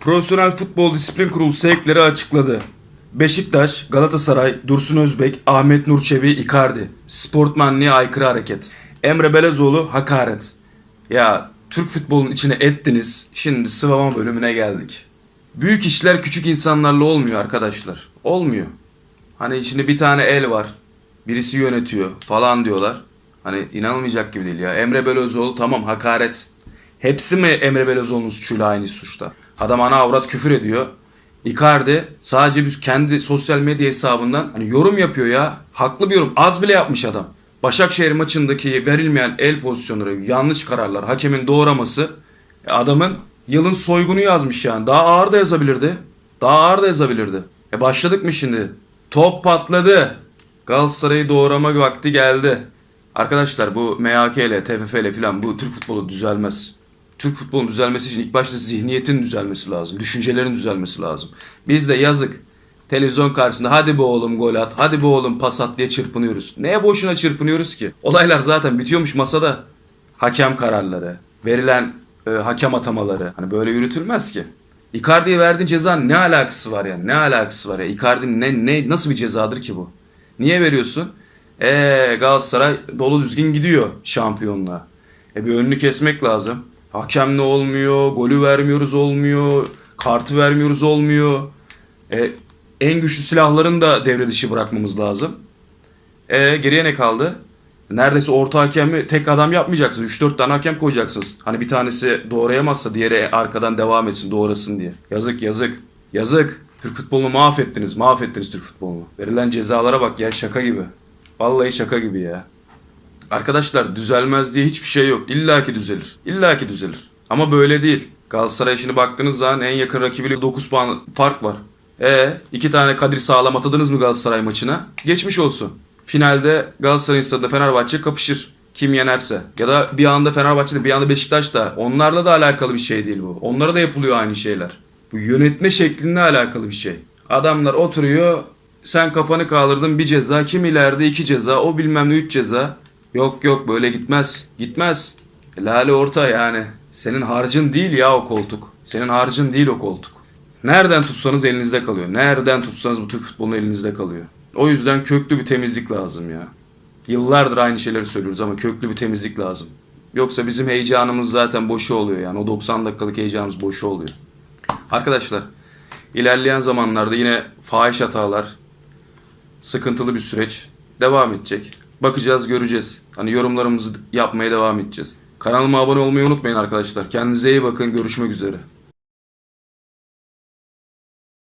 Profesyonel Futbol Disiplin Kurulu sevkleri açıkladı. Beşiktaş, Galatasaray, Dursun Özbek, Ahmet Nur Çebi, Icardi. Sportmanlığa aykırı hareket. Emre Belezoğlu hakaret. Ya Türk futbolunun içine ettiniz. Şimdi sıvama bölümüne geldik. Büyük işler küçük insanlarla olmuyor arkadaşlar. Olmuyor. Hani şimdi bir tane el var. Birisi yönetiyor falan diyorlar. Hani inanılmayacak gibi değil ya. Emre Belözoğlu tamam hakaret. Hepsi mi Emre Belözoğlu'nun suçuyla aynı suçta? Adam ana avrat küfür ediyor. Icardi sadece biz kendi sosyal medya hesabından hani yorum yapıyor ya. Haklı bir yorum. Az bile yapmış adam. Başakşehir maçındaki verilmeyen el pozisyonları, yanlış kararlar, hakemin doğraması e, adamın yılın soygunu yazmış yani. Daha ağır da yazabilirdi. Daha ağır da yazabilirdi. E başladık mı şimdi? Top patladı. Galatasaray'ı doğrama vakti geldi. Arkadaşlar bu MHK ile TFF ile filan bu Türk futbolu düzelmez. Türk futbolunun düzelmesi için ilk başta zihniyetin düzelmesi lazım. Düşüncelerin düzelmesi lazım. Biz de yazık televizyon karşısında hadi be oğlum gol at, hadi be oğlum pas at diye çırpınıyoruz. Neye boşuna çırpınıyoruz ki? Olaylar zaten bitiyormuş masada. Hakem kararları, verilen e, hakem atamaları. Hani böyle yürütülmez ki. Icardi'ye verdiğin ceza ne alakası var yani? Ne alakası var ya? Icardi'nin ne, ne, nasıl bir cezadır ki bu? Niye veriyorsun? Eee Galatasaray dolu düzgün gidiyor şampiyonluğa. E bir önünü kesmek lazım. Hakem ne olmuyor, golü vermiyoruz olmuyor, kartı vermiyoruz olmuyor. E, en güçlü silahların da devre dışı bırakmamız lazım. E geriye ne kaldı? Neredeyse orta hakemi tek adam yapmayacaksınız. 3-4 tane hakem koyacaksınız. Hani bir tanesi doğrayamazsa diğeri arkadan devam etsin doğrasın diye. Yazık yazık. Yazık. Türk futbolunu mahvettiniz. Mahvettiniz Türk futbolunu. Verilen cezalara bak ya şaka gibi. Vallahi şaka gibi ya. Arkadaşlar düzelmez diye hiçbir şey yok. İlla ki düzelir. İlla ki düzelir. Ama böyle değil. Galatasaray şimdi baktığınız zaman en yakın rakibiyle 9 puan fark var. E iki tane Kadir Sağlam atadınız mı Galatasaray maçına? Geçmiş olsun. Finalde Galatasaray stadında Fenerbahçe kapışır. Kim yenerse. Ya da bir anda Fenerbahçe'de bir anda Beşiktaş da. Onlarla da alakalı bir şey değil bu. Onlara da yapılıyor aynı şeyler. Bu yönetme şeklinle alakalı bir şey. Adamlar oturuyor. Sen kafanı kaldırdın bir ceza. Kim ileride iki ceza. O bilmem ne üç ceza. Yok yok böyle gitmez. Gitmez. Lale orta yani. Senin harcın değil ya o koltuk. Senin harcın değil o koltuk. Nereden tutsanız elinizde kalıyor. Nereden tutsanız bu Türk futbolunun elinizde kalıyor. O yüzden köklü bir temizlik lazım ya. Yıllardır aynı şeyleri söylüyoruz ama köklü bir temizlik lazım. Yoksa bizim heyecanımız zaten boşu oluyor yani. O 90 dakikalık heyecanımız boşu oluyor. Arkadaşlar ilerleyen zamanlarda yine fahiş hatalar, sıkıntılı bir süreç devam edecek. Bakacağız, göreceğiz. Hani yorumlarımızı yapmaya devam edeceğiz. Kanalıma abone olmayı unutmayın arkadaşlar. Kendinize iyi bakın. Görüşmek üzere.